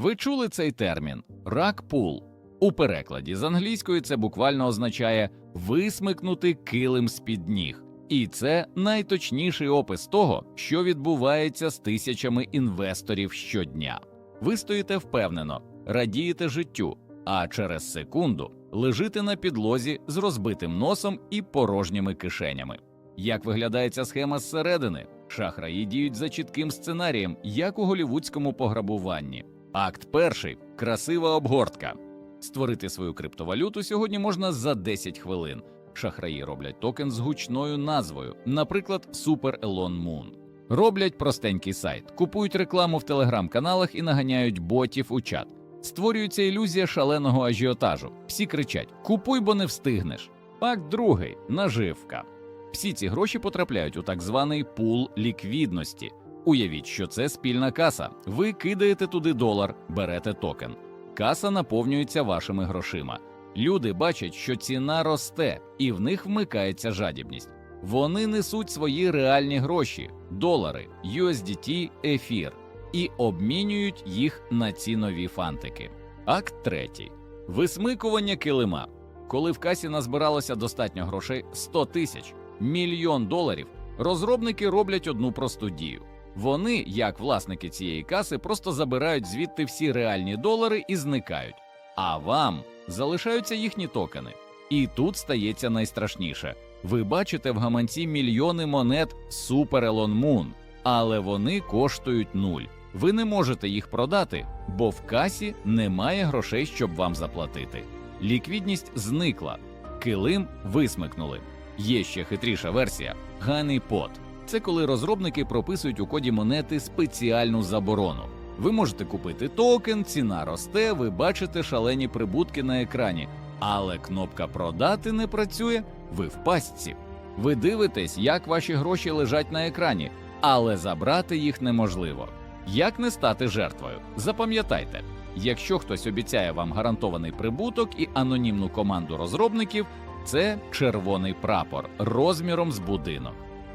Ви чули цей термін рак пул. У перекладі з англійської це буквально означає висмикнути килим з-під ніг. І це найточніший опис того, що відбувається з тисячами інвесторів щодня. Ви стоїте впевнено, радієте життю, а через секунду лежите на підлозі з розбитим носом і порожніми кишенями. Як виглядає ця схема зсередини? Шахраї діють за чітким сценарієм, як у голівудському пограбуванні. Акт перший красива обгортка. Створити свою криптовалюту сьогодні можна за 10 хвилин. Шахраї роблять токен з гучною назвою, наприклад, Super Elon Moon. Роблять простенький сайт, купують рекламу в телеграм-каналах і наганяють ботів у чат. Створюється ілюзія шаленого ажіотажу. Всі кричать: Купуй, бо не встигнеш. Акт другий наживка. Всі ці гроші потрапляють у так званий пул ліквідності. Уявіть, що це спільна каса. Ви кидаєте туди долар, берете токен. Каса наповнюється вашими грошима. Люди бачать, що ціна росте, і в них вмикається жадібність. Вони несуть свої реальні гроші, долари, USDT, ефір, і обмінюють їх на ці нові фантики. Акт третій висмикування килима. Коли в касі назбиралося достатньо грошей 100 тисяч, мільйон доларів, розробники роблять одну просту дію. Вони, як власники цієї каси, просто забирають звідти всі реальні долари і зникають. А вам залишаються їхні токени. І тут стається найстрашніше. Ви бачите в гаманці мільйони монет Super Elon Moon, але вони коштують нуль. Ви не можете їх продати, бо в касі немає грошей, щоб вам заплатити. Ліквідність зникла, килим висмикнули. Є ще хитріша версія ганіпот. Це коли розробники прописують у коді монети спеціальну заборону. Ви можете купити токен, ціна росте, ви бачите шалені прибутки на екрані, але кнопка продати не працює, ви в пастці. Ви дивитесь, як ваші гроші лежать на екрані, але забрати їх неможливо. Як не стати жертвою? Запам'ятайте, якщо хтось обіцяє вам гарантований прибуток і анонімну команду розробників, це червоний прапор розміром з будинок.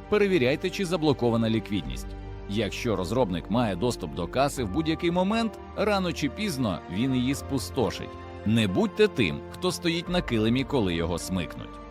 Перевіряйте, чи заблокована ліквідність. Якщо розробник має доступ до каси в будь-який момент, рано чи пізно він її спустошить. Не будьте тим, хто стоїть на килимі, коли його смикнуть.